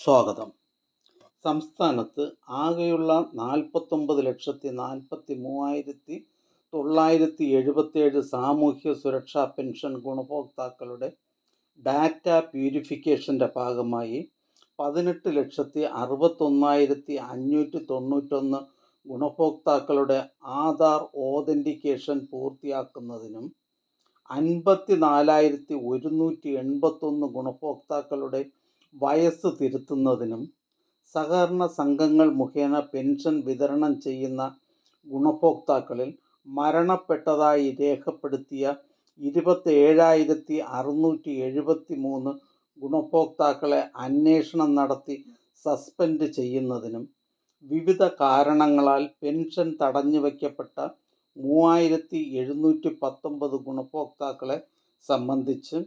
സ്വാഗതം. സംസ്ഥാനത്ത് ആകെയുള്ള നാൽപ്പത്തൊമ്പത് ലക്ഷത്തി നാൽപ്പത്തി മൂവായിരത്തി തൊള്ളായിരത്തി എഴുപത്തേഴ് സാമൂഹ്യ സുരക്ഷാ പെൻഷൻ ഗുണഭോക്താക്കളുടെ ഡാറ്റ പ്യൂരിഫിക്കേഷന്റെ ഭാഗമായി പതിനെട്ട് ലക്ഷത്തി അറുപത്തൊന്നായിരത്തി അഞ്ഞൂറ്റി തൊണ്ണൂറ്റൊന്ന് ഗുണഭോക്താക്കളുടെ ആധാർ ഓതന്റിക്കേഷൻ പൂർത്തിയാക്കുന്നതിനും അൻപത്തി നാലായിരത്തി ഒരുന്നൂറ്റി എൺപത്തൊന്ന് ഗുണഭോക്താക്കളുടെ വയസ്സ് തിരുത്തുന്നതിനും സഹകരണ സംഘങ്ങൾ മുഖേന പെൻഷൻ വിതരണം ചെയ്യുന്ന ഗുണഭോക്താക്കളിൽ മരണപ്പെട്ടതായി രേഖപ്പെടുത്തിയ ഇരുപത്തേഴായിരത്തി അറുന്നൂറ്റി എഴുപത്തി മൂന്ന് ഗുണഭോക്താക്കളെ അന്വേഷണം നടത്തി സസ്പെൻഡ് ചെയ്യുന്നതിനും വിവിധ കാരണങ്ങളാൽ പെൻഷൻ തടഞ്ഞു വയ്ക്കപ്പെട്ട മൂവായിരത്തി എഴുന്നൂറ്റി പത്തൊമ്പത് ഗുണഭോക്താക്കളെ സംബന്ധിച്ച്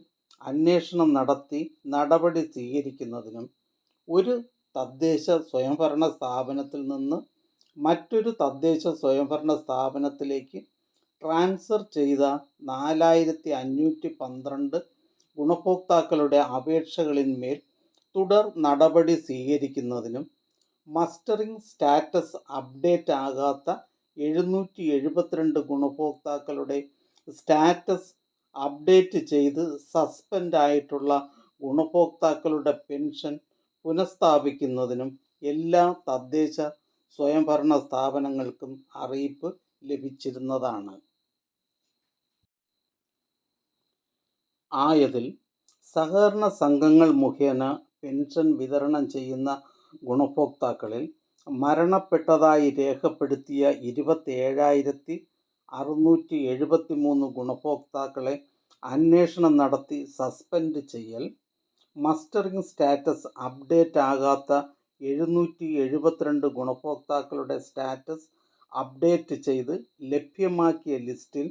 അന്വേഷണം നടത്തി നടപടി സ്വീകരിക്കുന്നതിനും ഒരു തദ്ദേശ സ്വയംഭരണ സ്ഥാപനത്തിൽ നിന്ന് മറ്റൊരു തദ്ദേശ സ്വയംഭരണ സ്ഥാപനത്തിലേക്ക് ട്രാൻസ്ഫർ ചെയ്ത നാലായിരത്തി അഞ്ഞൂറ്റി പന്ത്രണ്ട് ഗുണഭോക്താക്കളുടെ അപേക്ഷകളിന്മേൽ തുടർ നടപടി സ്വീകരിക്കുന്നതിനും മസ്റ്ററിംഗ് സ്റ്റാറ്റസ് അപ്ഡേറ്റ് ആകാത്ത എഴുന്നൂറ്റി എഴുപത്തിരണ്ട് ഗുണഭോക്താക്കളുടെ സ്റ്റാറ്റസ് അപ്ഡേറ്റ് ചെയ്ത് സസ്പെൻഡ് ആയിട്ടുള്ള ഗുണഭോക്താക്കളുടെ പെൻഷൻ പുനഃസ്ഥാപിക്കുന്നതിനും എല്ലാ തദ്ദേശ സ്വയംഭരണ സ്ഥാപനങ്ങൾക്കും അറിയിപ്പ് ലഭിച്ചിരുന്നതാണ്. ആയതിൽ സഹകരണ സംഘങ്ങൾ മുഖേന പെൻഷൻ വിതരണം ചെയ്യുന്ന ഗുണഭോക്താക്കളിൽ മരണപ്പെട്ടതായി രേഖപ്പെടുത്തിയ ഇരുപത്തേഴായിരത്തി അറുന്നൂറ്റി എഴുപത്തി മൂന്ന് ഗുണഭോക്താക്കളെ അന്വേഷണം നടത്തി സസ്പെൻഡ് ചെയ്യൽ. മസ്റ്ററിംഗ് സ്റ്റാറ്റസ് അപ്ഡേറ്റ് ആകാത്ത എഴുന്നൂറ്റി എഴുപത്തിരണ്ട് ഗുണഭോക്താക്കളുടെ സ്റ്റാറ്റസ് അപ്ഡേറ്റ് ചെയ്ത് ലഭ്യമാക്കിയ ലിസ്റ്റിൽ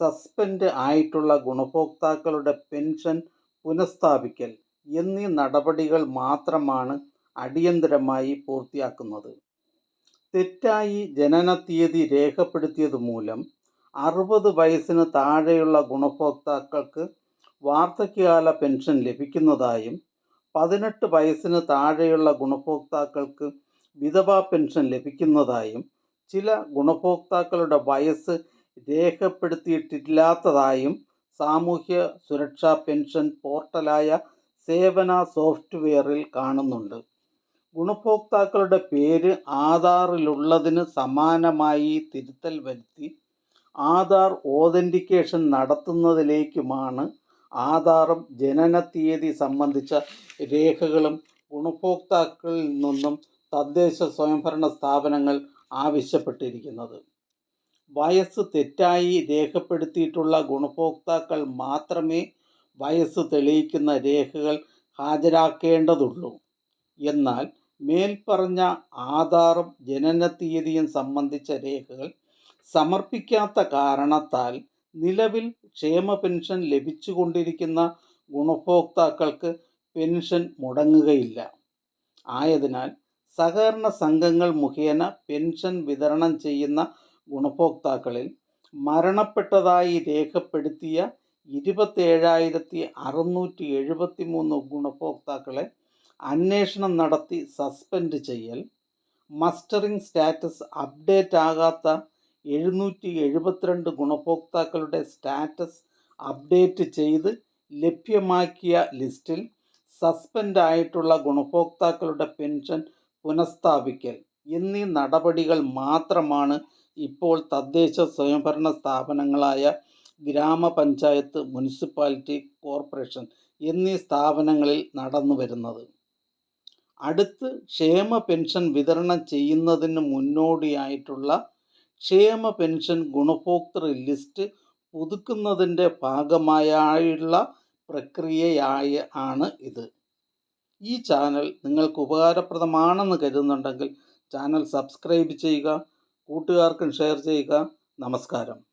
സസ്പെൻഡ് ആയിട്ടുള്ള ഗുണഭോക്താക്കളുടെ പെൻഷൻ പുനഃസ്ഥാപിക്കൽ എന്നീ നടപടികൾ മാത്രമാണ് അടിയന്തരമായി പൂർത്തിയാക്കുന്നത്. തെറ്റായി ജനന തീയതി രേഖപ്പെടുത്തിയത് മൂലം അറുപത് വയസ്സിന് താഴെയുള്ള ഗുണഭോക്താക്കൾക്ക് വാർദ്ധക്യകാല പെൻഷൻ ലഭിക്കുന്നതായും പതിനെട്ട് വയസ്സിന് താഴെയുള്ള ഗുണഭോക്താക്കൾക്ക് വിധവാ പെൻഷൻ ലഭിക്കുന്നതായും ചില ഗുണഭോക്താക്കളുടെ വയസ്സ് രേഖപ്പെടുത്തിയിട്ടില്ലാത്തതായും സാമൂഹ്യ സുരക്ഷാ പെൻഷൻ പോർട്ടലായ സേവന സോഫ്റ്റ്വെയറിൽ കാണുന്നുണ്ട്. ഗുണഭോക്താക്കളുടെ പേര് ആധാറിലുള്ളതിന് സമാനമായി തിരുത്തൽ വരുത്തി ആധാർ ഓതന്റിക്കേഷൻ നടത്തുന്നതിലേക്കുമാണ് ആധാറും ജനന തീയതി സംബന്ധിച്ച രേഖകളും ഗുണഭോക്താക്കളിൽ നിന്നും തദ്ദേശ സ്വയംഭരണ സ്ഥാപനങ്ങൾ ആവശ്യപ്പെട്ടിരിക്കുന്നത്. വയസ്സ് തെറ്റായി രേഖപ്പെടുത്തിയിട്ടുള്ള ഗുണഭോക്താക്കൾ മാത്രമേ വയസ്സ് തെളിയിക്കുന്ന രേഖകൾ ഹാജരാക്കേണ്ടതുള്ളൂ. എന്നാൽ മേൽപ്പറഞ്ഞ ആധാറും ജനന തീയതിയും സംബന്ധിച്ച രേഖകൾ സമർപ്പിക്കാത്ത കാരണത്താൽ നിലവിൽ ക്ഷേമ പെൻഷൻ ലഭിച്ചുകൊണ്ടിരിക്കുന്ന ഗുണഭോക്താക്കൾക്ക് പെൻഷൻ മുടങ്ങുകയില്ല. ആയതിനാൽ സഹകരണ സംഘങ്ങൾ മുഖേന പെൻഷൻ വിതരണം ചെയ്യുന്ന ഗുണഭോക്താക്കളിൽ മരണപ്പെട്ടതായി രേഖപ്പെടുത്തിയ ഇരുപത്തേഴായിരത്തി അറുന്നൂറ്റി എഴുപത്തി മൂന്ന് ഗുണഭോക്താക്കളെ അന്വേഷണം നടത്തി സസ്പെൻഡ് ചെയ്യൽ. മസ്റ്ററിംഗ് സ്റ്റാറ്റസ് അപ്ഡേറ്റ് ആകാത്ത എഴുന്നൂറ്റി എഴുപത്തിരണ്ട് ഗുണഭോക്താക്കളുടെ സ്റ്റാറ്റസ് അപ്ഡേറ്റ് ചെയ്ത് ലഭ്യമാക്കിയ ലിസ്റ്റിൽ സസ്പെൻഡ് ആയിട്ടുള്ള ഗുണഭോക്താക്കളുടെ പെൻഷൻ പുനഃസ്ഥാപിക്കൽ എന്നീ നടപടികൾ മാത്രമാണ് ഇപ്പോൾ തദ്ദേശ സ്വയംഭരണ സ്ഥാപനങ്ങളായ ഗ്രാമപഞ്ചായത്ത് മുനിസിപ്പാലിറ്റി കോർപ്പറേഷൻ എന്നീ സ്ഥാപനങ്ങളിൽ നടന്നു വരുന്നത് അടുത്ത് ക്ഷേമ പെൻഷൻ വിതരണം ചെയ്യുന്നതിന് മുന്നോടിയായിട്ടുള്ള ക്ഷേമ പെൻഷൻ ഗുണഭോക്തൃ ലിസ്റ്റ് പുതുക്കുന്നതിന്റെ ഭാഗമായുള്ള പ്രക്രിയയായ ആണ് ഇത്. ഈ ചാനൽ നിങ്ങൾക്ക് ഉപകാരപ്രദമാണെന്ന് കരുതുന്നുണ്ടെങ്കിൽ ചാനൽ സബ്സ്ക്രൈബ് ചെയ്യുക കൂട്ടുകാർക്കും ഷെയർ ചെയ്യുക. നമസ്കാരം.